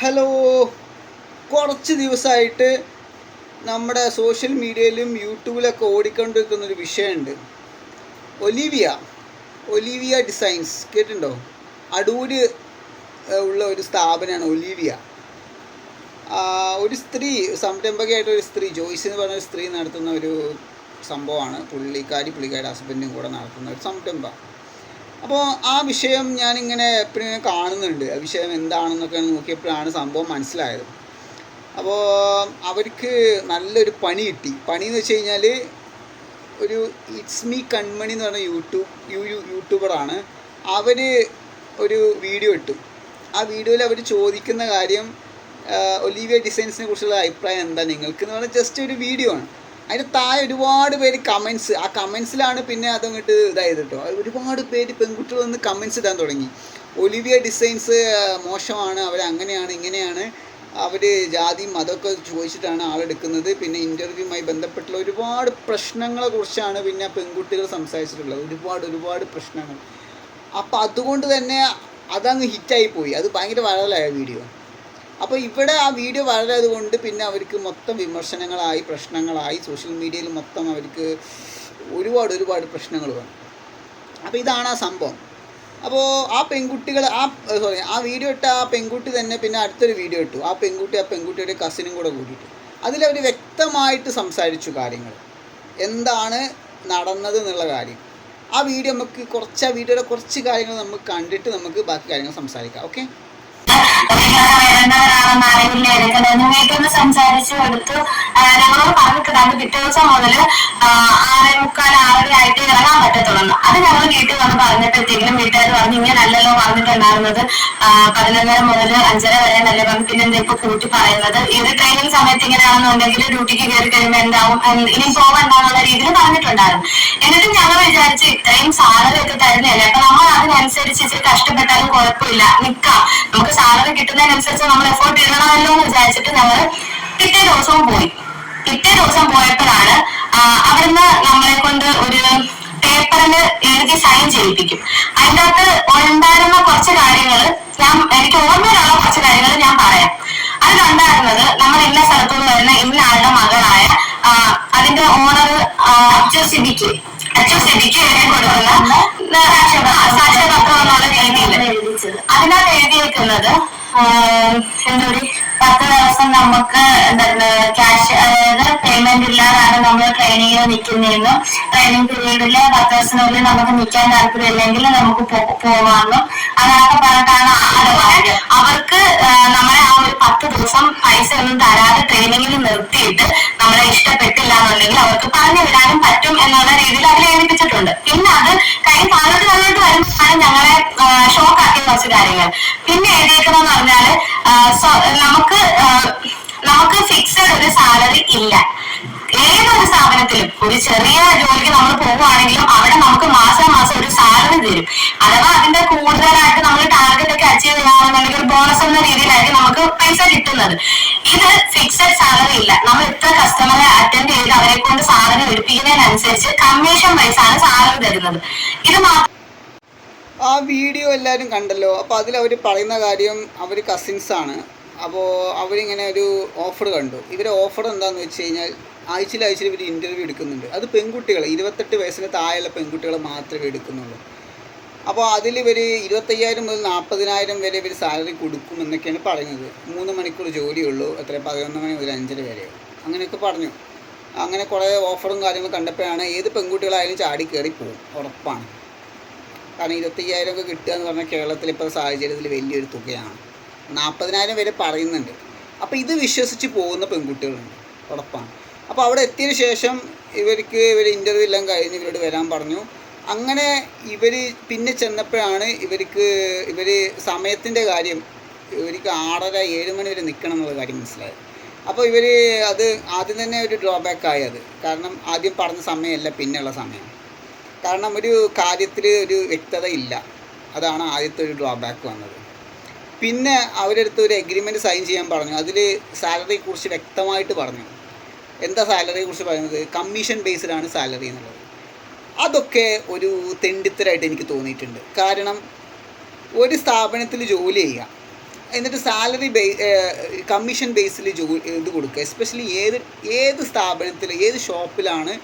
Hello. കുറച്ച് ദിവസമായിട്ട് നമ്മുടെ സോഷ്യൽ മീഡിയയിലും യൂട്യൂബിലൊക്കെ ഓടിക്കൊണ്ടിരിക്കുന്ന ഒരു വിഷയമുണ്ട്. ഒലിവിയ ഒലിവിയ ഡിസൈൻസ് കേട്ടിട്ടുണ്ടോ? അടൂര് ഉള്ള ഒരു സ്ഥാപനമാണ് ഒലിവിയ. ഒരു സ്ത്രീ സംരംഭകയായിട്ട് ഒരു സ്ത്രീ ജോയ്സ് എന്ന് പറഞ്ഞ ഒരു സ്ത്രീ നടത്തുന്ന ഒരു സംഭവമാണ്. പുള്ളിക്കാരി പുള്ളിക്കാരുടെ ഹസ്ബൻഡും കൂടെ നടത്തുന്ന ഒരു സംരംഭം. അപ്പോൾ ആ വിഷയം ഞാനിങ്ങനെ എപ്പോഴും ഇങ്ങനെ കാണുന്നുണ്ട്. ആ വിഷയം എന്താണെന്നൊക്കെ നോക്കിയപ്പോഴാണ് സംഭവം മനസ്സിലായത്. അപ്പോൾ അവർക്ക് നല്ലൊരു പണി കിട്ടി. പണി എന്ന് വെച്ച് കഴിഞ്ഞാൽ ഒരു ഇറ്റ്സ് മീ കൺമണി എന്ന് പറഞ്ഞ യൂട്യൂബ് യൂ യൂട്യൂബറാണ് അവർ ഒരു വീഡിയോ ഇട്ടു. ആ വീഡിയോയിൽ അവർ ചോദിക്കുന്ന കാര്യം ഒലീവിയ ഡിസൈൻസിനെ കുറിച്ചുള്ള അഭിപ്രായം എന്താ നിങ്ങൾക്ക് എന്ന് പറഞ്ഞാൽ ജസ്റ്റ് ഒരു വീഡിയോ ആണ്. അതിന് താഴെ ഒരുപാട് പേര് കമൻസ് ആ കമൻസിലാണ് പിന്നെ അതങ്ങോട്ട് ഇതായത് കേട്ടോ ഒരുപാട് പേര് പെൺകുട്ടികൾ വന്ന് കമൻസ് ഇടാൻ തുടങ്ങി. ഒലിവിയ ഡിസൈൻസ് മോശമാണ് അവർ അങ്ങനെയാണ് ഇങ്ങനെയാണ്. അവർ ജാതി മതമൊക്കെ ചോദിച്ചിട്ടാണ് ആളെടുക്കുന്നത് പിന്നെ ഇന്റർവ്യൂമായി ബന്ധപ്പെട്ടുള്ള ഒരുപാട് പ്രശ്നങ്ങളെ കുറിച്ചാണ് പിന്നെ പെൺകുട്ടികൾ സംസാരിച്ചിട്ടുള്ളത്. ഒരുപാട് ഒരുപാട് പ്രശ്നങ്ങൾ. അപ്പോൾ അതുകൊണ്ട് തന്നെ അതങ്ങ് ഹിറ്റായി പോയി. അത് ഭയങ്കര വൈറലായ വീഡിയോ അപ്പോൾ ഇവിടെ ആ വീഡിയോ വളരെ കൊണ്ട് പിന്നെ അവർക്ക് മൊത്തം വിമർശനങ്ങളായി പ്രശ്നങ്ങളായി സോഷ്യൽ മീഡിയയിൽ മൊത്തം അവർക്ക് ഒരുപാട് ഒരുപാട് പ്രശ്നങ്ങൾ വന്നു. അപ്പോൾ ഇതാണ് ആ സംഭവം. അപ്പോൾ ആ പെൺകുട്ടികൾ ആ സോറി ആ വീഡിയോ ഇട്ട ആ പെൺകുട്ടി തന്നെ പിന്നെ അടുത്തൊരു വീഡിയോ ഇട്ടു. ആ പെൺകുട്ടി ആ പെൺകുട്ടിയുടെ കസിനും കൂടെ കൂടിയിട്ട്. അതിലവർ വ്യക്തമായിട്ട് സംസാരിച്ചു കാര്യങ്ങൾ. എന്താണ് നടന്നത് എന്നുള്ള കാര്യം. ആ വീഡിയോ നമുക്ക് കുറച്ച് ആ വീഡിയോയുടെ കുറച്ച് കാര്യങ്ങൾ നമുക്ക് കണ്ടിട്ട് നമുക്ക് ബാക്കി കാര്യങ്ങൾ സംസാരിക്കാം. ഓക്കെ വേണ്ടവരാണെന്ന് അറിവില്ല എടുക്കുന്നത് നിങ്ങൾക്കൊന്ന് സംസാരിച്ചു കൊടുത്തു ഞങ്ങളോട് പറഞ്ഞിട്ടുണ്ട് പിറ്റേ ദിവസം മുതൽ ആറേ മുക്കാൽ ആറര ആയിട്ട് ഇറങ്ങാൻ പറ്റത്തുള്ളൂ അത് ഞങ്ങൾ വീട്ടിൽ വന്ന് പറഞ്ഞപ്പോഴത്തേക്കും വീട്ടുകാർ പറഞ്ഞു ഇങ്ങനല്ലല്ലോ പറഞ്ഞിട്ടുണ്ടായിരുന്നത്. പതിനൊന്നര മുതൽ അഞ്ചര വരെ നല്ല പറഞ്ഞു പിന്നെ എന്താ ഇപ്പൊ കൂട്ടി പറയുന്നത്? ഇത് ട്രെയിനിങ് സമയത്ത് ഇങ്ങനെയാണെന്നുണ്ടെങ്കിൽ ഡ്യൂട്ടിക്ക് കയറി കഴിയുമ്പോൾ എന്താവും? ഇനി പോകണ്ടെന്നുള്ള രീതിയിൽ പറഞ്ഞിട്ടുണ്ടായിരുന്നു. എന്നിട്ട് ഞങ്ങൾ വിചാരിച്ച് ഇത്രയും സാലറി ഒക്കെ തരുന്നതല്ലേ? അപ്പൊ നമ്മൾ അതിനനുസരിച്ച് കഷ്ടപ്പെട്ടാലും കുഴപ്പമില്ല. നിക്കാം. നമുക്ക് സാലറി കിട്ടുന്നതിനനുസരിച്ച് നമ്മൾ എഫോർട്ട് ഇടണമല്ലോ എന്ന് വിചാരിച്ചിട്ട് ഞങ്ങൾ പിറ്റേ ദിവസവും പോയി. പിറ്റേ ദിവസം പോയപ്പോഴാണ് അവിടുന്ന് നമ്മളെ കൊണ്ട് ഒരു പേപ്പറിൽ എഴുതി സൈൻ ചെയ്യിപ്പിക്കും. അതിന്റെ അകത്ത് ഉണ്ടായിരുന്ന കുറച്ച് കാര്യങ്ങൾ ഞാൻ എനിക്ക് ഓർമ്മയിലുള്ള കുറച്ച് കാര്യങ്ങൾ ഞാൻ പറയാം. അതിലുണ്ടായിരുന്നത് നമ്മൾ ഇന്ന സ്ഥലത്തുനിന്ന് വരുന്ന ഇന്ന ആളുടെ മകളായ അതിന്റെ ഓണർ അച്ചു സിബിക്ക് അച്ചു സിബിക്ക് എഴുതി കൊടുക്കുന്ന സാക്ഷ്യപത്രം എന്നുള്ള രീതിയിൽ അതിനകത്ത് എഴുതിയേക്കുന്നത് എന്താ പത്ത് ദിവസം നമുക്ക് ക്യാഷ് അതായത് പേയ്മെന്റ് ഇല്ലാതാണ് നമ്മൾ ട്രെയിനിങ്ങിൽ നിൽക്കുന്നതെന്നും ട്രെയിനിങ് പീരീഡിൽ പത്ത് ദിവസത്തിനുള്ളിൽ നമുക്ക് നിൽക്കാൻ താല്പര്യമില്ലെങ്കിൽ നമുക്ക് പോവാമെന്നും അതൊക്കെ പറഞ്ഞിട്ടാണ് അവർക്ക് നമ്മളെ ആ ഒരു പത്ത് ദിവസം പൈസ ഒന്നും തരാതെ ട്രെയിനിങ്ങിൽ നിർത്തിയിട്ട് നമ്മളെ ഇഷ്ടപ്പെട്ടില്ല എന്നുണ്ടെങ്കിൽ അവർക്ക് പറഞ്ഞു വിടാനും പറ്റും എന്നുള്ള രീതിയിൽ അവർ ഏൽപ്പിച്ചിട്ടുണ്ട്. പിന്നെ അത് കഴിഞ്ഞ് താഴോട്ട് താഴോട്ട് വരുമ്പോഴാണ് ഞങ്ങളെ ഷോക്കാക്കിയ കുറച്ച് കാര്യങ്ങൾ. പിന്നെ എഴുതിയേക്കണമെന്ന് പറഞ്ഞാൽ നമുക്ക് നമുക്ക് ഫിക്സഡ് ഒരു സാലറി ഇല്ല. ഏതൊരു സ്ഥാപനത്തിലും ഒരു ചെറിയ ജോലിക്ക് നമ്മൾ പോവുകയാണെങ്കിലും അവിടെ നമുക്ക് മാസം മാസം ഒരു സാലറി തരും. അഥവാ അതിന്റെ കൂടുതലായിട്ട് നമ്മൾ ടാർഗറ്റ് ഒക്കെ അച്ചീവ് ചെയ്യുകയാണെന്നുണ്ടെങ്കിൽ ഒരു ബോണസ് എന്ന രീതിയിലായിരിക്കും നമുക്ക് പൈസ കിട്ടുന്നത്. ഇത് ഫിക്സഡ് സാലറി ഇല്ല. നമ്മൾ എത്ര കസ്റ്റമറെ അറ്റൻഡ് സാറിന് എടുപ്പിക്കുന്നതിനനുസരിച്ച് കമ്മീഷൻ ആണ് സാലറി തരുന്നത്. ഇത് മാത്രം ആ വീഡിയോ എല്ലാവരും കണ്ടല്ലോ. അപ്പോൾ അതിൽ അവർ പറയുന്ന കാര്യം അവർ ആണ്. അപ്പോൾ അവരിങ്ങനെ ഒരു ഓഫർ കണ്ടു. ഇവരെ ഓഫർ എന്താണെന്ന് വെച്ച് കഴിഞ്ഞാൽ ആഴ്ചയിൽ ആഴ്ചയിൽ ഇവർ ഇന്റർവ്യൂ എടുക്കുന്നുണ്ട്. അത് പെൺകുട്ടികൾ ഇരുപത്തെട്ട് വയസ്സിന് താഴെയുള്ള പെൺകുട്ടികളെ മാത്രമേ എടുക്കുന്നുള്ളൂ. അപ്പോൾ അതിൽ ഇവർ ഇരുപത്തയ്യായിരം മുതൽ നാൽപ്പതിനായിരം വരെ ഇവർ സാലറി കൊടുക്കും എന്നൊക്കെയാണ് പറയുന്നത് മൂന്ന് മണിക്കൂർ ജോലിയുള്ളൂ. എത്ര പതിനൊന്ന് മണി മുതൽ അഞ്ചര വരെ. അങ്ങനെയൊക്കെ പറഞ്ഞു. അങ്ങനെ കുറേ ഓഫറും കാര്യങ്ങളും കണ്ടപ്പോഴാണ് ഏത് പെൺകുട്ടികളായാലും ചാടി കയറി പോകും ഉറപ്പാണ്. കാരണം ഇരുപത്തയ്യായിരം ഒക്കെ കിട്ടുക എന്ന് പറഞ്ഞാൽ കേരളത്തിൽ ഇപ്പോൾ സാഹചര്യത്തിൽ വലിയൊരു തുകയാണ്. നാൽപ്പതിനായിരം വരെ പറയുന്നുണ്ട്. അപ്പോൾ ഇത് വിശ്വസിച്ച് പോകുന്ന പെൺകുട്ടികളുണ്ട്. ഉറപ്പാണ്. അപ്പോൾ അവിടെ എത്തിയതിന് ശേഷം ഇവർക്ക് ഇവർ ഇന്റർവ്യൂ എല്ലാം കഴിഞ്ഞ് ഇവരോട് വരാൻ പറഞ്ഞു. അങ്ങനെ ഇവർ പിന്നെ ചെന്നപ്പോഴാണ് ഇവർക്ക് ഇവർ സമയത്തിന്റെ കാര്യം ഇവർക്ക് ആറര ഏഴ് മണി വരെ നിൽക്കണം എന്നുള്ള കാര്യം മനസ്സിലായത്. അപ്പോൾ ഇവർ അത് ആദ്യം തന്നെ ഒരു ഡ്രോബാക്ക് ആയി അത്. കാരണം ആദ്യം പറഞ്ഞ സമയമല്ല പിന്നെയുള്ള സമയം. കാരണം ഒരു കാര്യത്തിൽ ഒരു വ്യക്തത ഇല്ല. അതാണ് ആദ്യത്തെ ഒരു ഡ്രോബാക്ക് വന്നത്. പിന്നെ അവരെടുത്ത് ഒരു എഗ്രിമെന്റ് സൈൻ ചെയ്യാൻ പറഞ്ഞു. അതിൽ സാലറിയെക്കുറിച്ച് വ്യക്തമായിട്ട് പറഞ്ഞു. എന്താ സാലറിയെ കുറിച്ച് പറയുന്നത്? കമ്മീഷൻ ബേസ്ഡാണ് സാലറി എന്നുള്ളത്. അതൊക്കെ ഒരു തെണ്ടിത്തരായിട്ട് എനിക്ക് തോന്നിയിട്ടുണ്ട്. കാരണം ഒരു സ്ഥാപനത്തിൽ ജോലി ചെയ്യുക എന്നിട്ട് സാലറി ബേ കമ്മീഷൻ ബേസിൽ ജോ ഇത് കൊടുക്കുക. എസ്പെഷ്യലി ഏത് ഏത് സ്ഥാപനത്തിൽ ഏത് ഷോപ്പിലാണ്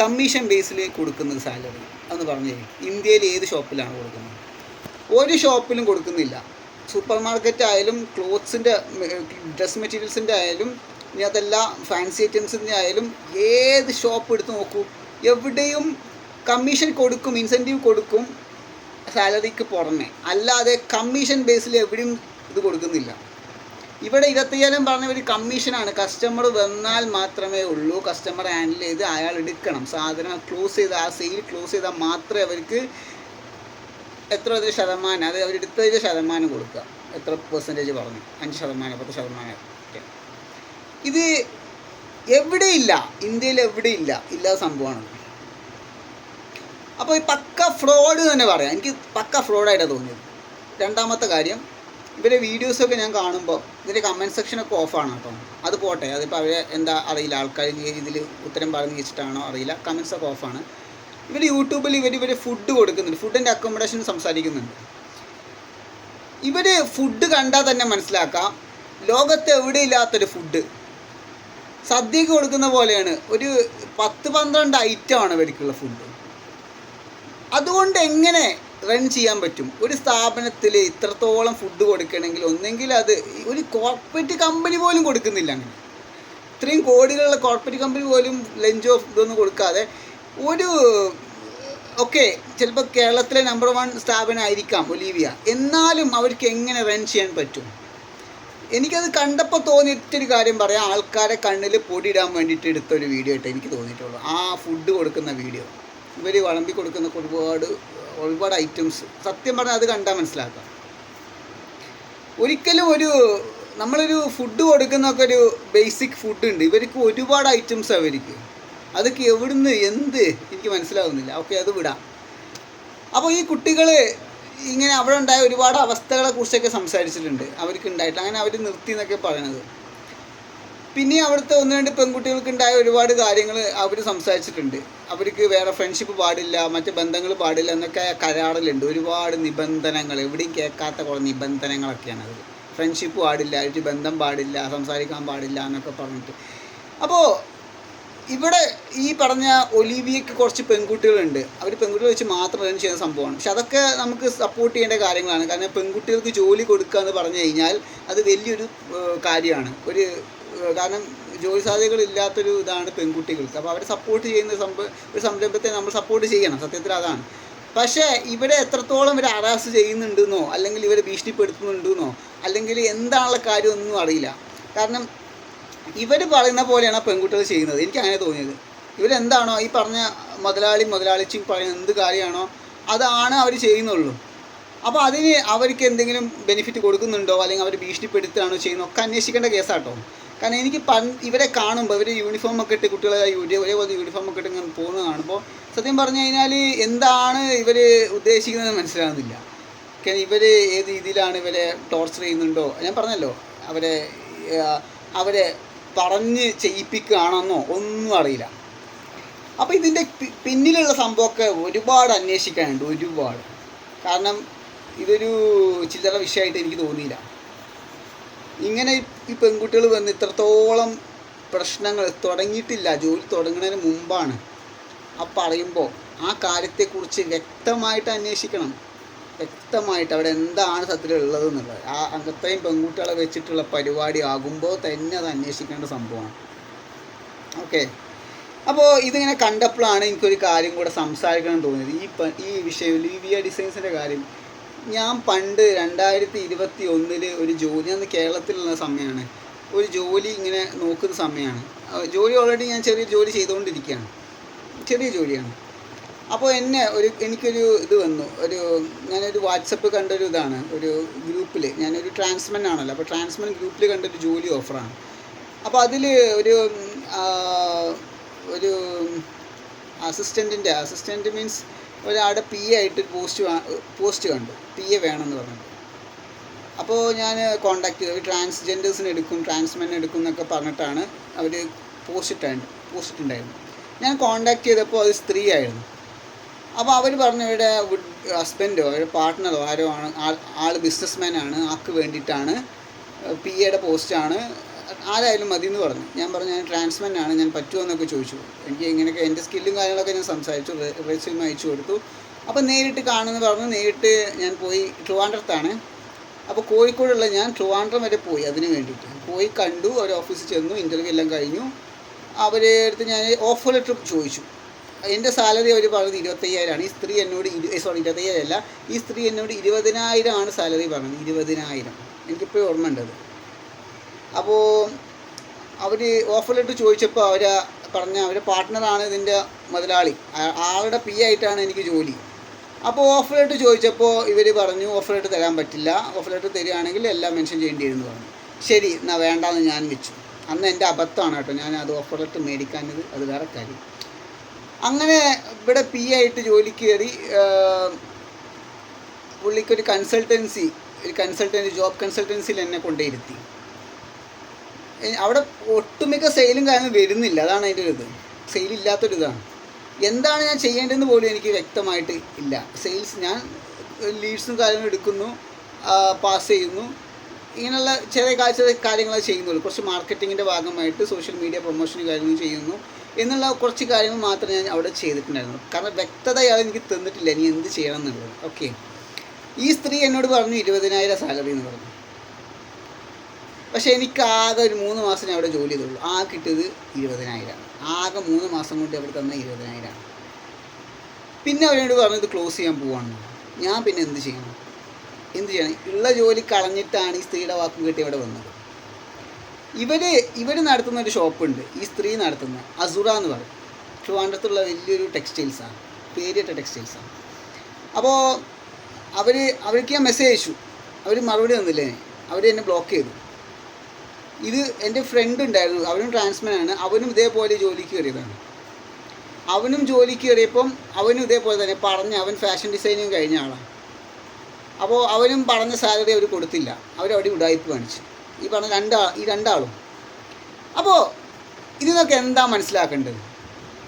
കമ്മീഷൻ ബേസിൽ കൊടുക്കുന്നത് സാലറി എന്ന് പറഞ്ഞു ഇന്ത്യയിൽ ഏത് ഷോപ്പിലാണ് കൊടുക്കുന്നത്? ഒരു ഷോപ്പിലും കൊടുക്കുന്നില്ല. സൂപ്പർ മാർക്കറ്റ് ആയാലും ക്ലോത്ത്സിന്റെ ഡ്രസ് മെറ്റീരിയൽസിന്റെ ആയാലും ഇനി അതെല്ലാം ഫാൻസി ഐറ്റംസിന്റെ ആയാലും ഏത് ഷോപ്പ് എടുത്ത് നോക്കൂ എവിടെയും കമ്മീഷൻ കൊടുക്കും ഇൻസെന്റീവ് കൊടുക്കും സാലറിക്ക് പുറമെ. അല്ലാതെ കമ്മീഷൻ ബേസിൽ എവിടെയും ഇത് കൊടുക്കുന്നില്ല. ഇവിടെ ഇരുപത്തയ്യായിരം പറഞ്ഞ ഒരു കമ്മീഷനാണ്. കസ്റ്റമർ വന്നാൽ മാത്രമേ ഉള്ളൂ. കസ്റ്റമർ ഹാൻഡിൽ ചെയ്ത് അയാൾ എടുക്കണം. സാധനം ക്ലോസ് ചെയ്ത് ആ സെയിൽ ക്ലോസ് ചെയ്താൽ മാത്രമേ അവർക്ക് എത്ര ഒരു ശതമാനം അത് അവരെടുത്തതിന്റെ ശതമാനം കൊടുക്കുക. എത്ര പെർസെന്റേജ് പറഞ്ഞു? അഞ്ച് ശതമാനം പത്ത് ശതമാനം. ഇത് എവിടെയില്ല ഇന്ത്യയിൽ എവിടെയില്ല ഇല്ലാത്ത സംഭവമാണ്. അപ്പോൾ ഈ പക്ക ഫ്രോഡ് തന്നെ പറയാം. എനിക്ക് പക്ക ഫ്രോഡായിട്ടാണ് തോന്നിയത്. രണ്ടാമത്തെ കാര്യം ഇവരെ വീഡിയോസൊക്കെ ഞാൻ കാണുമ്പോൾ ഇതിന്റെ കമന്റ് സെക്ഷനൊക്കെ ഓഫാണ് കേട്ടോ. അത് പോട്ടെ അതിപ്പോൾ അവരെ എന്താ അറിയില്ല ആൾക്കാർ ഈ രീതിയിൽ ഉത്തരം പറഞ്ഞു വെച്ചിട്ടാണോ അറിയില്ല. കമൻസ് ഒക്കെ ഓഫാണ് ഇവർ യൂട്യൂബിൽ ഇവർ ഇവർ ഫുഡ് കൊടുക്കുന്നുണ്ട്. ഫുഡിന്റെ അക്കോമഡേഷൻ സംസാരിക്കുന്നുണ്ട്. ഇവർ ഫുഡ് കണ്ടാൽ തന്നെ മനസ്സിലാക്കാം. ലോകത്ത് എവിടെ ഇല്ലാത്തൊരു ഫുഡ് സദ്യക്ക് കൊടുക്കുന്ന പോലെയാണ്. ഒരു പത്ത് പന്ത്രണ്ട് ഐറ്റമാണ് ഇവർക്കുള്ള ഫുഡ് അതുകൊണ്ട് എങ്ങനെ റൺ ചെയ്യാൻ പറ്റും. ഒരു സ്ഥാപനത്തിൽ ഇത്രത്തോളം ഫുഡ് കൊടുക്കണമെങ്കിൽ ഒന്നെങ്കിൽ അത് ഒരു കോർപ്പറേറ്റ് കമ്പനി പോലും കൊടുക്കുന്നില്ല അങ്ങനെ. ഇത്രയും കോടികളുള്ള കോർപ്പറേറ്റ് കമ്പനി പോലും ലഞ്ച് ഓഫ് ഇതൊന്നും കൊടുക്കാതെ ഒരു ഓക്കെ ചിലപ്പോൾ കേരളത്തിലെ നമ്പർ വൺ സ്ഥാപനമായിരിക്കാം ഒലീവിയ. എന്നാലും അവർക്ക് എങ്ങനെ റൺ ചെയ്യാൻ പറ്റും? എനിക്കത് കണ്ടപ്പോൾ തോന്നിയിട്ടൊരു കാര്യം പറയാം. ആൾക്കാരെ കണ്ണിൽ പൊടിയിടാൻ വേണ്ടിയിട്ട് എടുത്തൊരു വീഡിയോ ആയിട്ട് എനിക്ക് തോന്നിയിട്ടുള്ളൂ. ആ ഫുഡ് കൊടുക്കുന്ന വീഡിയോ ഇവർ വിളമ്പി കൊടുക്കുന്ന ഒരുപാട് ഒരുപാട് ഐറ്റംസ് സത്യം പറഞ്ഞാൽ അത് കണ്ടാൽ മനസ്സിലാക്കാം. ഒരിക്കലും ഒരു നമ്മളൊരു ഫുഡ് കൊടുക്കുന്നൊക്കെ ഒരു ബേസിക് ഫുഡ് ഉണ്ട്. ഇവർക്ക് ഒരുപാട് ഐറ്റംസ് അവർക്ക് അതൊക്കെ എവിടുന്ന് എന്ത്? എനിക്ക് മനസ്സിലാവുന്നില്ല. ഓക്കെ അത് വിടാം. അപ്പോൾ ഈ കുട്ടികൾ ഇങ്ങനെ അവിടെ ഉണ്ടായ ഒരുപാട് അവസ്ഥകളെ കുറിച്ചൊക്കെ സംസാരിച്ചിട്ടുണ്ട്. അവർക്ക് ഉണ്ടായിട്ട് അങ്ങനെ അവർ നിർത്തി എന്നൊക്കെ പറയണത്. പിന്നെ അവിടുത്തെ ഒന്ന് രണ്ട് പെൺകുട്ടികൾക്ക് ഉണ്ടായ ഒരുപാട് കാര്യങ്ങൾ അവർ സംസാരിച്ചിട്ടുണ്ട്. അവർക്ക് വേറെ ഫ്രണ്ട്ഷിപ്പ് പാടില്ല മറ്റ് ബന്ധങ്ങൾ പാടില്ല എന്നൊക്കെ കരാറിലുണ്ട്. ഒരുപാട് നിബന്ധനകൾ എവിടെയും കേൾക്കാത്ത കുറേ നിബന്ധനകളൊക്കെയാണ് അതിൽ ഫ്രണ്ട്ഷിപ്പ് പാടില്ല ഒരു ബന്ധം പാടില്ല സംസാരിക്കാൻ പാടില്ല എന്നൊക്കെ പറഞ്ഞിട്ട്. അപ്പോൾ ഇവിടെ ഈ പറഞ്ഞ ഒലീവിയക്ക് കുറച്ച് പെൺകുട്ടികളുണ്ട്. അവർ പെൺകുട്ടികൾ വെച്ച് മാത്രം ചെയ്യുന്ന സംഭവമാണ്. പക്ഷെ അതൊക്കെ നമുക്ക് സപ്പോർട്ട് ചെയ്യേണ്ട കാര്യങ്ങളാണ്. കാരണം പെൺകുട്ടികൾക്ക് ജോലി കൊടുക്കുക എന്ന് പറഞ്ഞു കഴിഞ്ഞാൽ അത് വലിയൊരു കാര്യമാണ്. ഒരു കാരണം ജോലി സാധ്യതകൾ ഇല്ലാത്തൊരു ഇതാണ് പെൺകുട്ടികൾക്ക്. അപ്പോൾ അവരെ സപ്പോർട്ട് ചെയ്യുന്ന സംഭവം ഒരു സംരംഭത്തെ നമ്മൾ സപ്പോർട്ട് ചെയ്യണം. സത്യത്തിൽ അതാണ്. പക്ഷേ ഇവിടെ എത്രത്തോളം ഇവർ അറാസ് ചെയ്യുന്നുണ്ടെന്നോ അല്ലെങ്കിൽ ഇവരെ ഭീഷണിപ്പെടുത്തുന്നുണ്ടെന്നോ അല്ലെങ്കിൽ എന്താണുള്ള കാര്യമൊന്നും അറിയില്ല. കാരണം ഇവർ പറയുന്ന പോലെയാണ് ആ പെൺകുട്ടികൾ ചെയ്യുന്നത്. എനിക്ക് അങ്ങനെ തോന്നിയത്. ഇവരെന്താണോ ഈ പറഞ്ഞ മുതലാളി മുതലാളിച്ചി പറയുന്ന എന്ത് കാര്യമാണോ അതാണ് അവർ ചെയ്യുന്നുള്ളൂ. അപ്പോൾ അതിന് അവർക്ക് എന്തെങ്കിലും ബെനിഫിറ്റ് കൊടുക്കുന്നുണ്ടോ അല്ലെങ്കിൽ അവർ ഭീഷണിപ്പെടുത്തുകയാണോ ചെയ്യുന്നോ ഒക്കെ അന്വേഷിക്കേണ്ട കേസാട്ടോ. കാരണം എനിക്ക് പണ്ട് ഇവരെ കാണുമ്പോൾ ഇവർ യൂണിഫോം ഒക്കെ ഇട്ട് കുട്ടികളെ ഒരേ ഒരേപോലെ യൂണിഫോം ഒക്കെ ഇട്ട് ഇങ്ങനെ പോകുന്നത് കാണുമ്പോൾ സത്യം പറഞ്ഞു കഴിഞ്ഞാൽ എന്താണ് ഇവർ ഉദ്ദേശിക്കുന്നത് മനസ്സിലാകുന്നില്ല കാരണം ഇവർ ഏത് രീതിയിലാണ് ഇവരെ ടോർച്ചർ ചെയ്യുന്നുണ്ടോ? ഞാൻ പറഞ്ഞല്ലോ അവരെ അവരെ പറഞ്ഞ് ചെയ്യിപ്പിക്കുകയാണെന്നോ ഒന്നും അറിയില്ല. അപ്പോൾ ഇതിന്റെ പിന്നിലുള്ള സംഭവമൊക്കെ ഒരുപാട് അന്വേഷിക്കാനുണ്ട് ഒരുപാട്. കാരണം ഇതൊരു ചില്ലറ വിഷയമായിട്ട് എനിക്ക് തോന്നിയില്ല. ഇങ്ങനെ ഈ പെൺകുട്ടികൾ വന്ന് ഇത്രത്തോളം പ്രശ്നങ്ങൾ തുടങ്ങിയിട്ടില്ല. ജോലി തുടങ്ങുന്നതിന് മുമ്പാണ്. ആ പറയുമ്പോൾ ആ കാര്യത്തെക്കുറിച്ച് വ്യക്തമായിട്ട് അന്വേഷിക്കണം. വ്യക്തമായിട്ട് അവിടെ എന്താണ് സത്യത്തിൽ ഉള്ളത് എന്നുള്ളത് ആ അംഗത്തെയും പെൺകുട്ടികളെ വെച്ചിട്ടുള്ള പരിപാടി ആകുമ്പോൾ തന്നെ അത് അന്വേഷിക്കേണ്ട സംഭവമാണ്. ഓക്കെ. അപ്പോൾ ഇതിങ്ങനെ കണ്ടപ്പോഴാണ് എനിക്കൊരു കാര്യം കൂടെ സംസാരിക്കണം തോന്നിയത്. ഈ ഈ വിഷയം ലിവിയ ഡിസൈൻസിന്റെ കാര്യം. ഞാൻ പണ്ട് രണ്ടായിരത്തി ഇരുപത്തി ഒന്നിൽ ഒരു ജോലി ഞാൻ കേരളത്തിലുള്ള സമയമാണ്. ഒരു ജോലി ഇങ്ങനെ നോക്കുന്ന സമയമാണ്. ജോലി ഓൾറെഡി ഞാൻ ചെറിയ ജോലി ചെയ്തുകൊണ്ടിരിക്കുകയാണ്. ചെറിയ ജോലിയാണ്. അപ്പോൾ എന്നെ ഒരു എനിക്കൊരു ഇത് വന്നു. ഒരു ഞാനൊരു വാട്സപ്പ് കണ്ടൊരു ഇതാണ്. ഒരു ഗ്രൂപ്പിൽ ഞാനൊരു ട്രാൻസ്മെൻ ആണല്ലോ. അപ്പോൾ ട്രാൻസ്മെൻ ഗ്രൂപ്പിൽ കണ്ടൊരു ജോലി ഓഫറാണ്. അപ്പോൾ അതിൽ ഒരു ഒരു അസിസ്റ്റന്റിന്റെ അസിസ്റ്റന്റ് മീൻസ് ഒരാളുടെ പി എ ആയിട്ട് പോസ്റ്റ് പോസ്റ്റ് കണ്ടു. പി എ വേണമെന്ന് പറഞ്ഞു അപ്പോൾ ഞാൻ കോണ്ടാക്ട് ചെയ്തു. ട്രാൻസ്ജെൻഡേഴ്സിന് എടുക്കും ട്രാൻസ്മെൻ എടുക്കും എന്നൊക്കെ പറഞ്ഞിട്ടാണ് അവർ പോസ്റ്റ് പോസ്റ്റിട്ടുണ്ടായിരുന്നു ഞാൻ കോണ്ടാക്ട് ചെയ്തപ്പോൾ അത് സ്ത്രീ ആയിരുന്നു. അപ്പോൾ അവർ പറഞ്ഞു ഇവിടെ ഹസ്ബൻഡോ അവരുടെ പാർട്ട്ണറോ ആരോ ആണ് ആൾ ആണ്. ആൾക്ക് വേണ്ടിയിട്ടാണ് പി എയുടെ പോസ്റ്റാണ് ആരായാലും മതി എന്ന് പറഞ്ഞു. ഞാൻ പറഞ്ഞു ഞാൻ ട്രാൻസ്മെന്റ് ആണ് ഞാൻ പറ്റുമോ എന്നൊക്കെ ചോദിച്ചു. എനിക്ക് ഇങ്ങനെയൊക്കെ എന്റെ സ്കില്ലും കാര്യങ്ങളൊക്കെ ഞാൻ സംസാരിച്ചു റെസ്യൂം അയച്ചു കൊടുത്തു. അപ്പോൾ നേരിട്ട് കാണുമെന്ന് പറഞ്ഞു. നേരിട്ട് ഞാൻ പോയി ട്രിവാൻഡ്രത്താണ്. അപ്പോൾ കോഴിക്കോടുള്ള ഞാൻ ട്രിവാൻഡ്രം വരെ പോയി അതിന് വേണ്ടിയിട്ട്. പോയി കണ്ടു അവർ ഓഫീസിൽ ചെന്നു ഇന്റർവ്യൂ എല്ലാം കഴിഞ്ഞു. അവരെ അടുത്ത് ഞാൻ ഓഫർ ലെറ്റർ ചോദിച്ചു. എന്റെ സാലറി അവർ പറഞ്ഞത് ഇരുപത്തയ്യായിരമാണ് ഈ സ്ത്രീ എന്നോട് സോറി ഇരുപത്തയ്യായിരം അല്ല. ഈ സ്ത്രീ എന്നോട് ഇരുപതിനായിരം ആണ് സാലറി പറഞ്ഞത്. ഇരുപതിനായിരം. എനിക്കിപ്പോഴും ഓർമ്മ ഉണ്ടത് അപ്പോൾ അവർ ലെറ്റർ ചോദിച്ചപ്പോൾ അവർ പറഞ്ഞ അവരുടെ പാർട്ട്ണറാണ് ഇതിന്റെ മുതലാളി. ആളുടെ പി ആയിട്ടാണ് എനിക്ക് ജോലി. അപ്പോൾ ലെറ്റർ ചോദിച്ചപ്പോൾ ഇവർ പറഞ്ഞു ലെറ്റർ തരാൻ പറ്റില്ല. ലെറ്റർ തരികയാണെങ്കിൽ എല്ലാം മെൻഷൻ ചെയ്യേണ്ടി വരുന്നു പറഞ്ഞു. ശരി എന്നാൽ വേണ്ടാന്ന് ഞാൻ വെച്ചു. അന്ന് എന്റെ അബദ്ധമാണ് കേട്ടോ. ഞാൻ അത് ഓഫർ ലെറ്റർ മേടിക്കാനത് അത് വേറെ കാര്യം. അങ്ങനെ ഇവിടെ പി ആയിട്ട് ജോലി കയറി പുള്ളിക്കൊരു കൺസൾട്ടൻസി ഒരു കൺസൾട്ടൻസി ജോബ് കൺസൾട്ടൻസിയിൽ എന്നെ കൊണ്ടേയിരുത്തി അവിടെ ഒട്ടുമിക്ക സെയിലും കാര്യങ്ങളും വരുന്നില്ല. അതാണ് അതിന്റെ ഒരു ഇത്. ഇതാണ്. എന്താണ് ഞാൻ ചെയ്യേണ്ടതെന്ന് പോലും എനിക്ക് വ്യക്തമായിട്ട് ഇല്ല. സെയിൽസ് ഞാൻ ലീഡ്സും കാര്യങ്ങളും എടുക്കുന്നു പാസ് ചെയ്യുന്നു. ഇങ്ങനെയുള്ള ചെറിയ ചെറിയ കാര്യങ്ങൾ ചെയ്യുന്നുള്ളൂ. കുറച്ച് മാർക്കറ്റിങ്ങിന്റെ ഭാഗമായിട്ട് സോഷ്യൽ മീഡിയ പ്രൊമോഷൻ കാര്യങ്ങൾ ചെയ്യുന്നു. എന്നുള്ള കുറച്ച് കാര്യങ്ങൾ മാത്രമേ ഞാൻ അവിടെ ചെയ്തിട്ടുണ്ടായിരുന്നു കാരണം വ്യക്തത അയാൾ എനിക്ക് തന്നിട്ടില്ല. ഇനി എന്ത് ചെയ്യണം എന്നുള്ളത്. ഓക്കെ. ഈ സ്ത്രീ എന്നോട് പറഞ്ഞു ഇരുപതിനായിരം സാലറി എന്ന് പറഞ്ഞു. പക്ഷേ എനിക്ക് ആകെ ഒരു മൂന്ന് മാസം ഞാൻ അവിടെ ജോലി ചെയ്തുള്ളൂ. ആ കിട്ടിയത് ഇരുപതിനായിരമാണ് ആകെ മൂന്ന് മാസം കൊണ്ട് അവിടെ തന്ന ഇരുപതിനായിരമാണ് പിന്നെ അവരോട് പറഞ്ഞത് ക്ലോസ് ചെയ്യാൻ പോവാണ്. ഞാൻ പിന്നെ എന്ത് ചെയ്യണം? എന്ത് ചെയ്യണം? ഉള്ള ജോലി കളഞ്ഞിട്ടാണ് ഈ സ്ത്രീയുടെ വാക്കും കിട്ടി ഇവിടെ വന്നത്. ഇവർ ഇവർ നടത്തുന്ന ഒരു ഷോപ്പുണ്ട്. ഈ സ്ത്രീ നടത്തുന്ന അസുറ എന്ന് പറയും. ട്രിവാൻഡ്രത്തുള്ള വലിയൊരു ടെക്സ്റ്റൈൽസാണ് പേരിട്ട ടെക്സ്റ്റൈൽസാണ് അപ്പോൾ അവർ അവർക്ക് ഞാൻ മെസ്സേജ് അയച്ചു. അവർ മറുപടി തന്നില്ലേ? അവർ എന്നെ ബ്ലോക്ക് ചെയ്തു. ഇത് എന്റെ ഫ്രണ്ട് ഉണ്ടായിരുന്നു. അവനും ട്രാൻസ്മാൻ ആണ്. അവനും ഇതേപോലെ ജോലിക്ക് കയറിയതാണ്. അവനും ജോലിക്ക് കയറിയപ്പം അവനും ഇതേപോലെ തന്നെ പറഞ്ഞ് അവൻ ഫാഷൻ ഡിസൈനിങ് കഴിഞ്ഞ ആളാണ്. അപ്പോൾ അവനും പറഞ്ഞ സാലറി അവർ കൊടുത്തില്ല. അവരവിടെ ഉടായ്പ കാണിച്ചു. ഈ പറഞ്ഞ രണ്ടാ ഈ രണ്ടാളും. അപ്പോൾ ഇതിനൊക്കെ എന്താ മനസ്സിലാക്കേണ്ടത്?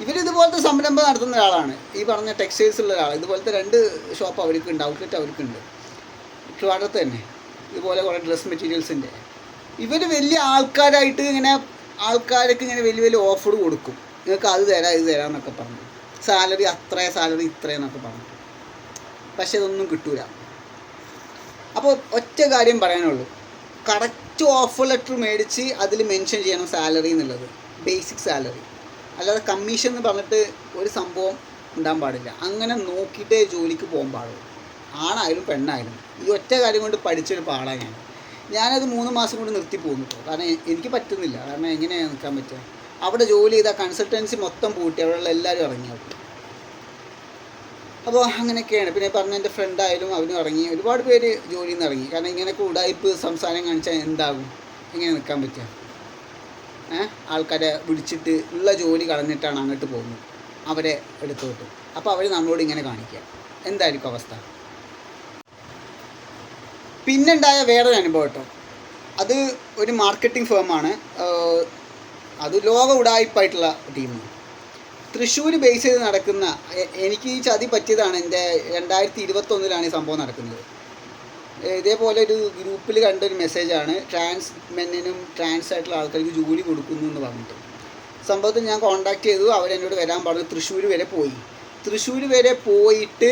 ഇവരിതുപോലത്തെ സംരംഭം നടത്തുന്ന ഒരാളാണ്. ഈ പറഞ്ഞ ടെക്സ്റ്റൈൽസ് ഉള്ള ഒരാൾ ഇതുപോലത്തെ രണ്ട് ഷോപ്പ് അവർക്കുണ്ട് ഔട്ട്ലെറ്റ് അവർക്കുണ്ട് ട്രിവാൻഡ്രത്ത് തന്നെ. ഇതുപോലെ കുറേ ഡ്രസ് മെറ്റീരിയൽസിന്റെ ഇവർ വലിയ ആൾക്കാരായിട്ട് ഇങ്ങനെ ആൾക്കാർക്ക് ഇങ്ങനെ വലിയ വലിയ ഓഫർ കൊടുക്കും. നിങ്ങൾക്ക് അത് തരാം ഇത് തരാം എന്നൊക്കെ പറഞ്ഞു. സാലറി അത്ര സാലറി ഇത്രയെന്നൊക്കെ പറഞ്ഞു. പക്ഷെ ഇതൊന്നും കിട്ടൂല. അപ്പോൾ ഒറ്റ കാര്യം പറയാനുള്ളൂ. കറക്റ്റ് ഓഫർ ലെറ്റർ മേടിച്ച് അതിൽ മെൻഷൻ ചെയ്യണം സാലറി എന്നുള്ളത്. ബേസിക് സാലറി അല്ലാതെ കമ്മീഷൻ എന്ന് പറഞ്ഞിട്ട് ഒരു സംഭവം ഉണ്ടാൻ പാടില്ല. അങ്ങനെ നോക്കിയിട്ടേ ജോലിക്ക് പോകാൻ പാടുള്ളൂ. ആണായാലും പെണ്ണായാലും. ഈ ഒറ്റ കാര്യം കൊണ്ട് പഠിച്ചൊരു പാടാണ് ഞാൻ. ഞാനത് മൂന്ന് മാസം കൊണ്ട് നിർത്തി പോകുന്നു കാരണം എനിക്ക് പറ്റുന്നില്ല. കാരണം എങ്ങനെയാണ് നിൽക്കാൻ പറ്റുക അവിടെ ജോലി ചെയ്ത കൺസൾട്ടൻസി മൊത്തം പൂട്ടി. അവിടെയുള്ള എല്ലാവരും ഇറങ്ങി അവിടെ. അപ്പോൾ അങ്ങനെയൊക്കെയാണ്. പിന്നെ പറഞ്ഞ എന്റെ ഫ്രണ്ടായാലും അവനും ഇറങ്ങി. ഒരുപാട് പേര് ജോലിയിൽ നിന്ന് ഇറങ്ങി. കാരണം ഇങ്ങനെ ഉടായ്പ് സംസാരം കാണിച്ചാൽ എന്താകും? എങ്ങനെ നിൽക്കാൻ പറ്റുക ആൾക്കാരെ വിളിച്ചിട്ട് ഉള്ള ജോലി കളഞ്ഞിട്ടാണ് അങ്ങോട്ട് പോകുന്നത്. അവരെ എടുത്തോട്ട്. അപ്പോൾ അവർ നമ്മളോട് ഇങ്ങനെ കാണിക്കുക എന്തായിരിക്കും അവസ്ഥ? പിന്നുണ്ടായ വേറൊരു അനുഭവം കേട്ടോ അത് ഒരു മാർക്കറ്റിംഗ് ഫേമാണ് അത് ലോക ഉടായ്പായിട്ടുള്ള ടീം തൃശ്ശൂർ ബേസ് ചെയ്ത് നടക്കുന്ന എനിക്ക് ഈ ചതി പറ്റിയതാണ് എന്റെ രണ്ടായിരത്തി ഇരുപത്തൊന്നിലാണ് ഈ സംഭവം നടക്കുന്നത്. ഇതേപോലെ ഒരു ഗ്രൂപ്പിൽ കണ്ട ഒരു മെസ്സേജാണ് ട്രാൻസ് മെന്നിനും ട്രാൻസ് ആയിട്ടുള്ള ആൾക്കാർക്ക് ജോലി കൊടുക്കുന്നു എന്ന് പറഞ്ഞിട്ട്. സംഭവത്തിൽ ഞാൻ കോൺടാക്ട് ചെയ്തു. അവരെന്നോട് വരാൻ പറഞ്ഞു. തൃശ്ശൂർ വരെ പോയി. തൃശ്ശൂർ വരെ പോയിട്ട്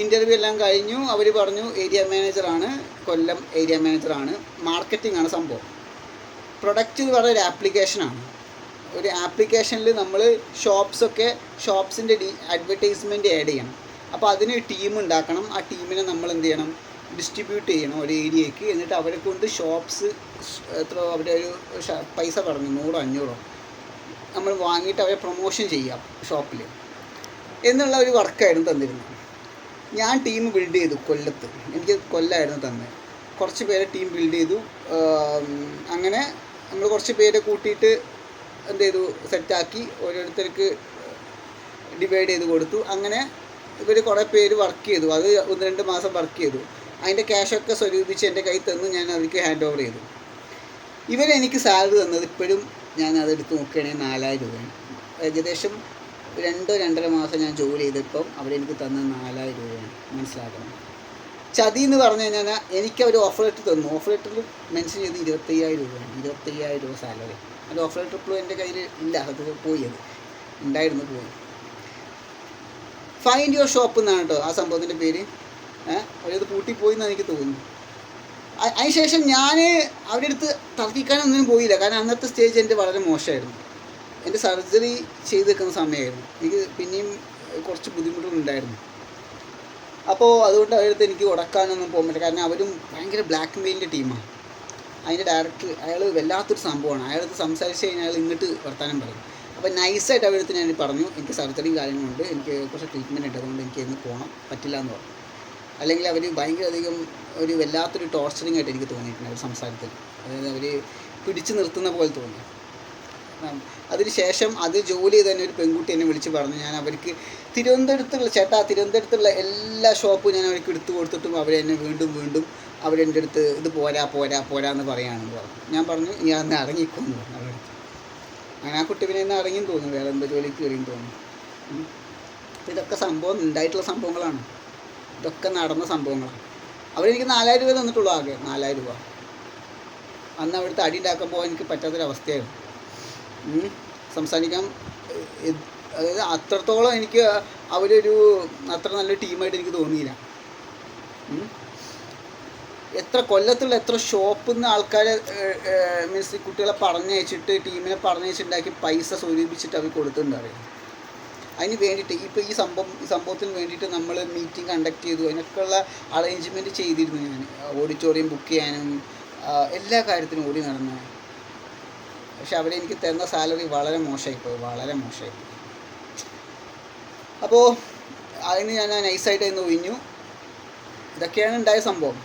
ഇന്റർവ്യൂ എല്ലാം കഴിഞ്ഞു. അവർ പറഞ്ഞു ഏരിയ മാനേജറാണ് കൊല്ലം ഏരിയ മാനേജറാണ് മാർക്കറ്റിംഗ് ആണ് സംഭവം. പ്രൊഡക്റ്റ് എന്ന് പറയുന്ന ഒരു ആപ്ലിക്കേഷനാണ് ഒരു ആപ്ലിക്കേഷനിൽ നമ്മൾ ഷോപ്സൊക്കെ ഷോപ്സിന്റെ ഡി അഡ്വർടൈസ്മെന്റ് ആഡ് ചെയ്യണം. അപ്പോൾ അതിന് ടീം ഉണ്ടാക്കണം. ആ ടീമിനെ നമ്മൾ എന്ത് ചെയ്യണം? ഡിസ്ട്രിബ്യൂട്ട് ചെയ്യണം ഒരു ഏരിയയ്ക്ക്. എന്നിട്ട് അവരെ കൊണ്ട് ഷോപ്സ് എത്ര അവരുടെ ഒരു പൈസ പറഞ്ഞു നൂറോ അഞ്ഞൂറോ. നമ്മൾ വാങ്ങിയിട്ട് അവരെ പ്രൊമോഷൻ ചെയ്യാം ഷോപ്പിൽ എന്നുള്ള ഒരു വർക്കായിരുന്നു തന്നിരുന്നത്. ഞാൻ ടീം ബിൽഡ് ചെയ്തു കൊല്ലത്ത്. എനിക്ക് കൊല്ലമായിരുന്നു തന്നെ. കുറച്ച് പേരെ ടീം ബിൽഡ് ചെയ്തു. അങ്ങനെ നമ്മൾ കുറച്ച് പേരെ കൂട്ടിയിട്ട് എന്ത് ചെയ്തു? സെറ്റാക്കി ഓരോരുത്തർക്ക് ഡിവൈഡ് ചെയ്ത് കൊടുത്തു. അങ്ങനെ ഇവർ കുറേ പേര് വർക്ക് ചെയ്തു. അത് ഒന്ന് രണ്ട് മാസം വർക്ക് ചെയ്തു. അതിന്റെ ക്യാഷൊക്കെ സ്വരൂപിച്ച് എന്റെ കയ്യിൽ തന്നു ഞാൻ അവർക്ക് ഹാൻഡ് ഓവർ ചെയ്തു. ഇവരെനിക്ക് സാലറി തന്നത് ഇപ്പോഴും ഞാൻ അതെടുത്ത് നോക്കുകയാണെങ്കിൽ നാലായിരം രൂപയാണ്. ഏകദേശം രണ്ടോ രണ്ടര മാസം ഞാൻ ജോലി ചെയ്തപ്പം അവരെനിക്ക് തന്ന നാലായിരം രൂപയാണ്. മനസ്സിലാക്കണം. ചതി എന്ന് പറഞ്ഞു കഴിഞ്ഞാൽ എനിക്ക് അവർ ഓഫർ ലെറ്റർ തന്നു. ഓഫർ ലെറ്ററിൽ മെൻഷൻ ചെയ്ത് ഇരുപത്തയ്യായിരം രൂപയാണ്. ഇരുപത്തയ്യായിരം രൂപ സാലറി അത് ഓഫർ ലെറ്റർ ഇപ്പോഴും എന്റെ കയ്യിൽ ഇല്ല. അത് പോയി അത്. ഉണ്ടായിരുന്നു പോയി. ഫൈൻഡ് യുവർ ഷോപ്പ് എന്നാണ് കേട്ടോ ആ സംഭവത്തിന്റെ പേര്. അവരത് പൂട്ടിപ്പോയി എന്ന് എനിക്ക് തോന്നുന്നു. അതിനുശേഷം ഞാൻ അവരുടെ അടുത്ത് തർക്കിക്കാനൊന്നും പോയില്ല. കാരണം അന്നത്തെ സ്റ്റേജ് എന്റെ വളരെ മോശമായിരുന്നു. എന്റെ സർജറി ചെയ്ത് വെക്കുന്ന സമയമായിരുന്നു. എനിക്ക് പിന്നെയും കുറച്ച് ബുദ്ധിമുട്ടുകളുണ്ടായിരുന്നു. അപ്പോൾ അതുകൊണ്ട് അവരടുത്ത് എനിക്ക് ഉടക്കാനൊന്നും പോകാൻ പറ്റില്ല. കാരണം അവരും ഭയങ്കര ബ്ലാക്ക് മെയിലിന്റെ ടീമാണ്. അതിന്റെ ഡയറക്ടർ അയാൾ വല്ലാത്തൊരു സംഭവമാണ്. അയാളടുത്ത് സംസാരിച്ച് കഴിഞ്ഞാൽ അയാൾ ഇങ്ങോട്ട് വർത്താനം പറയും. അപ്പോൾ നൈസായിട്ട് അവരടുത്ത് ഞാൻ പറഞ്ഞു. എനിക്ക് സർജറിയും കാര്യങ്ങളുണ്ട് എനിക്ക് കുറച്ച് ട്രീറ്റ്മെന്റ് ഉണ്ട്. അതുകൊണ്ട് എനിക്ക് ഇന്ന് പോകണം. പറ്റില്ല എന്ന് പറഞ്ഞു. അല്ലെങ്കിൽ അവർ ഭയങ്കര അധികം ഒരു വല്ലാത്തൊരു ടോർച്ചറിങ് ആയിട്ട് എനിക്ക് തോന്നിയിട്ടുണ്ട് അവർ സംസാരത്തിൽ. അതായത് അവർ പിടിച്ചു നിർത്തുന്ന പോലെ തോന്നി. ഉം, അതിന് ശേഷം അത് ജോലി ചെയ്ത് തന്നെ ഒരു പെൺകുട്ടി എന്നെ വിളിച്ച് പറഞ്ഞു. ഞാൻ അവർക്ക് തിരുവനന്തപുരത്തുള്ള ചേട്ടാ തിരുവനന്തപുരത്തുള്ള എല്ലാ ഷോപ്പും ഞാൻ അവർക്ക് എടുത്തു കൊടുത്തിട്ടും എന്നെ വീണ്ടും വീണ്ടും അവരെന്റെ അടുത്ത് ഇത് പോരാ പോരാ പോരാ എന്ന് പറയുകയാണെന്ന് പറഞ്ഞു ഞാൻ പറഞ്ഞു ഞാൻ അന്ന് ഇറങ്ങിക്കൊന്നു അവരുടെ അങ്ങനെ ആ കുട്ടി പിന്നെ ഇന്ന് ഇറങ്ങിയും തോന്നുന്നു. വേറെ എന്തോ ജോലിക്ക് കയറിയും തോന്നുന്നു. ഇതൊക്കെ സംഭവം ഉണ്ടായിട്ടുള്ള സംഭവങ്ങളാണ്. ഇതൊക്കെ നടന്ന സംഭവങ്ങളാണ്. അവരെനിക്ക് നാലായിരം രൂപ തന്നിട്ടുള്ളൂ ആകെ നാലായിരം രൂപ. അന്ന് അവിടുത്തെ അടി ഉണ്ടാക്കുമ്പോൾ എനിക്ക് പറ്റാത്തൊരവസ്ഥയായിരുന്നു. സംസാരിക്കാൻ അതായത് അത്രത്തോളം എനിക്ക് അവരൊരു അത്ര നല്ലൊരു ടീമായിട്ട് എനിക്ക് തോന്നിയില്ല. എത്ര കൊല്ലത്തുള്ള എത്ര ഷോപ്പിൽ നിന്ന് ആൾക്കാരെ മീൻസ് കുട്ടികളെ പറഞ്ഞയച്ചിട്ട് ടീമിനെ പറഞ്ഞയച്ചിട്ടുണ്ടാക്കി പൈസ സ്വരൂപിച്ചിട്ട് അവർ കൊടുത്തിട്ടുണ്ടാവില്ല അതിന് വേണ്ടിയിട്ട് ഇപ്പോൾ ഈ സംഭവം ഈ സംഭവത്തിന് വേണ്ടിയിട്ട് നമ്മൾ മീറ്റിംഗ് കണ്ടക്ട് ചെയ്തു. അതിനൊക്കെയുള്ള അറേഞ്ച്മെന്റ് ചെയ്തിരുന്നു ഞാൻ. ഓഡിറ്റോറിയം ബുക്ക് ചെയ്യാനും എല്ലാ കാര്യത്തിനും ഓടി നടന്നു പക്ഷെ അവിടെ എനിക്ക് തരുന്ന സാലറി വളരെ മോശമായിപ്പോയി വളരെ മോശമായിപ്പോയി. അപ്പോൾ അതിന് ഞാൻ നൈസായിട്ട് ഇന്ന് ഒഴിഞ്ഞു. ഇതൊക്കെയാണ് ഉണ്ടായ സംഭവം.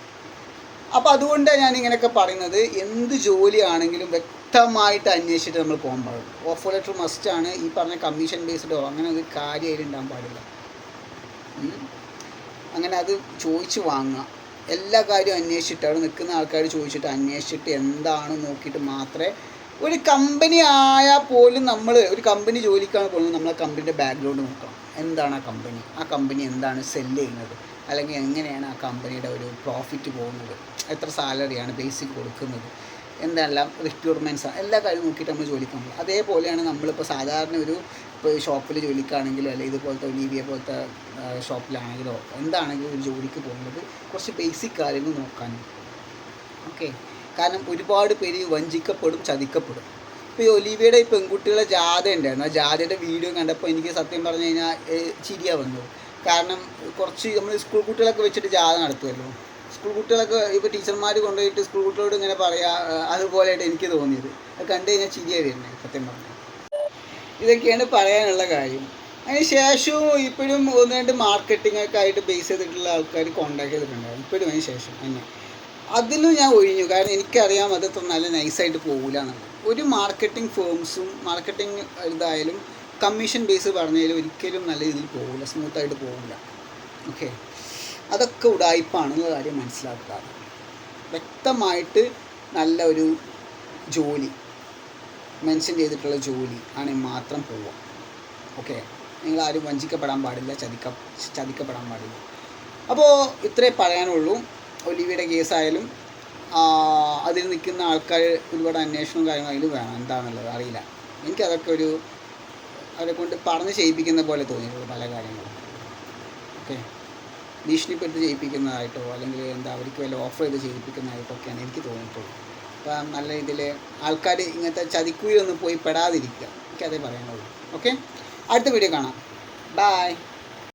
അപ്പോൾ അതുകൊണ്ടാണ് ഞാൻ ഇങ്ങനെയൊക്കെ പറയുന്നത് എന്ത് ജോലിയാണെങ്കിലും വ്യക്തമായിട്ട് അന്വേഷിച്ചിട്ട് നമ്മൾ പോകാൻ പാടുള്ളൂ ഓഫർ ലെറ്റർ മസ്റ്റ് ആണ് ഈ പറഞ്ഞ കമ്മീഷൻ ബേസ്ഡോ അങ്ങനെ ഒരു കാര്യമായിട്ട് ഉണ്ടാകാൻ പാടില്ല. അങ്ങനെ അത് ചോദിച്ച് വാങ്ങുക. എല്ലാ കാര്യവും അന്വേഷിച്ചിട്ട് അവിടെ നിൽക്കുന്ന ആൾക്കാർ ചോദിച്ചിട്ട് അന്വേഷിച്ചിട്ട് എന്താണ് നോക്കിയിട്ട് മാത്രമേ ഒരു കമ്പനി ആയാൽ പോലും നമ്മൾ ഒരു കമ്പനി ജോലിക്കാണ് പോകുന്നത് നമ്മൾ കമ്പനിയുടെ ബാക്ക്ഗ്രൗണ്ട് നോക്കാം എന്താണ് ആ കമ്പനി ആ കമ്പനി എന്താണ് സെല്ല് ചെയ്യുന്നത്? അല്ലെങ്കിൽ എങ്ങനെയാണ് ആ കമ്പനിയുടെ ഒരു പ്രോഫിറ്റ് പോകുന്നത്? എത്ര സാലറിയാണ് ബേസിക് കൊടുക്കുന്നത്? എന്തെല്ലാം റിക്രൂട്ട്മെന്റ്സ് എല്ലാ കാര്യവും നോക്കിയിട്ട് നമ്മൾ ജോലിക്കാൻ പോകും അതേപോലെയാണ് നമ്മളിപ്പോൾ സാധാരണ ഒരു ഇപ്പോൾ ഷോപ്പിൽ ജോലിക്കാണെങ്കിലോ അല്ലെങ്കിൽ ഇതുപോലത്തെ ഒലീവിയ പോലത്തെ ഷോപ്പിലാണെങ്കിലോ എന്താണെങ്കിലും ഒരു ജോലിക്ക് പോകുന്നത് കുറച്ച് ബേസിക് കാര്യങ്ങൾ നോക്കാൻ. ഓക്കെ കാരണം ഒരുപാട് പേര് വഞ്ചിക്കപ്പെടും ചതിക്കപ്പെടും. ഇപ്പോൾ ഈ ഒലിവിയുടെ ഈ പെൺകുട്ടികളെ ജാഥ ഉണ്ടായിരുന്നു. ആ ജാഥയുടെ വീഡിയോ കണ്ടപ്പോൾ എനിക്ക് സത്യം പറഞ്ഞു കഴിഞ്ഞാൽ ചിരിയാ വന്നു കാരണം കുറച്ച് നമ്മൾ സ്കൂൾ കുട്ടികളൊക്കെ വെച്ചിട്ട് ജാഥ നടത്തുമല്ലോ സ്കൂൾ കുട്ടികളൊക്കെ ഇപ്പോൾ ടീച്ചർമാർ കൊണ്ടുപോയിട്ട് സ്കൂൾ കുട്ടികളോട് ഇങ്ങനെ പറയാ അതുപോലെയായിട്ട് എനിക്ക് തോന്നിയത്. അത് കണ്ടു കഴിഞ്ഞാൽ ചിരിയാണ് വരുന്നത് സത്യം പറഞ്ഞു. ഇതൊക്കെയാണ് പറയാനുള്ള കാര്യം. അതിന് ശേഷവും ഇപ്പോഴും ഒന്ന് രണ്ട് മാർക്കറ്റിംഗ് ഒക്കെ ആയിട്ട് ബേസ് ചെയ്തിട്ടുള്ള ആൾക്കാർ കോണ്ടാക്ട് ചെയ്തിട്ടുണ്ടായിരുന്നു ഇപ്പോഴും അതിന് ശേഷം എന്നെ അതിലും ഞാൻ ഒഴിഞ്ഞു. കാരണം എനിക്കറിയാം അത് നല്ല നൈസായിട്ട് പോകില്ല എന്നുള്ളത് ഒരു മാർക്കറ്റിംഗ് ഫേംസും മാർക്കറ്റിംഗ് ഇതായാലും കമ്മീഷൻ ബേസ് പറഞ്ഞാലും ഒരിക്കലും നല്ല രീതിയിൽ പോകില്ല സ്മൂത്തായിട്ട് പോകില്ല ഓക്കെ അതൊക്കെ ഉടായ്പാണെന്നുള്ള കാര്യം മനസ്സിലാക്കുക. വ്യക്തമായിട്ട് നല്ല ഒരു ജോലി മെൻഷൻ ചെയ്തിട്ടുള്ള ജോലി ആണെങ്കിൽ മാത്രം പോവുക. ഓക്കെ നിങ്ങൾ ആരും വഞ്ചിക്കപ്പെടാൻ പാടില്ല ചതിക്ക ചതിക്കപ്പെടാൻ പാടില്ല. അപ്പോൾ ഇത്രേ പറയാനുള്ളൂ. ഒലിവിയുടെ കേസായാലും അതിൽ നിൽക്കുന്ന ആൾക്കാർ ഒരുപാട് അന്വേഷണവും കാര്യങ്ങളും വേണം. എന്താണെന്നുള്ളത് അറിയില്ല. എനിക്കതൊക്കെ ഒരു അവരെ കൊണ്ട് പറഞ്ഞ് ചെയ്യിപ്പിക്കുന്ന പോലെ തോന്നിയിട്ടുള്ളൂ പല കാര്യങ്ങളും. ഓക്കെ? ഭീഷണിപ്പെട്ട് ചെയ്യിപ്പിക്കുന്നതായിട്ടോ അല്ലെങ്കിൽ എന്താ അവർക്ക് വല്ല ഓഫർ ചെയ്ത് ചെയ്യിപ്പിക്കുന്നതായിട്ടോ ഒക്കെയാണ് എനിക്ക് തോന്നിയിട്ടുള്ളൂ അപ്പം നല്ല രീതിയിൽ ആൾക്കാർ ഇങ്ങനത്തെ ചതിക്കുഴിയൊന്നും പോയി പെടാതിരിക്കുക. എനിക്കതേ പറയാനുള്ളൂ. ഓക്കെ? അടുത്ത വീഡിയോ കാണാം. ബായ്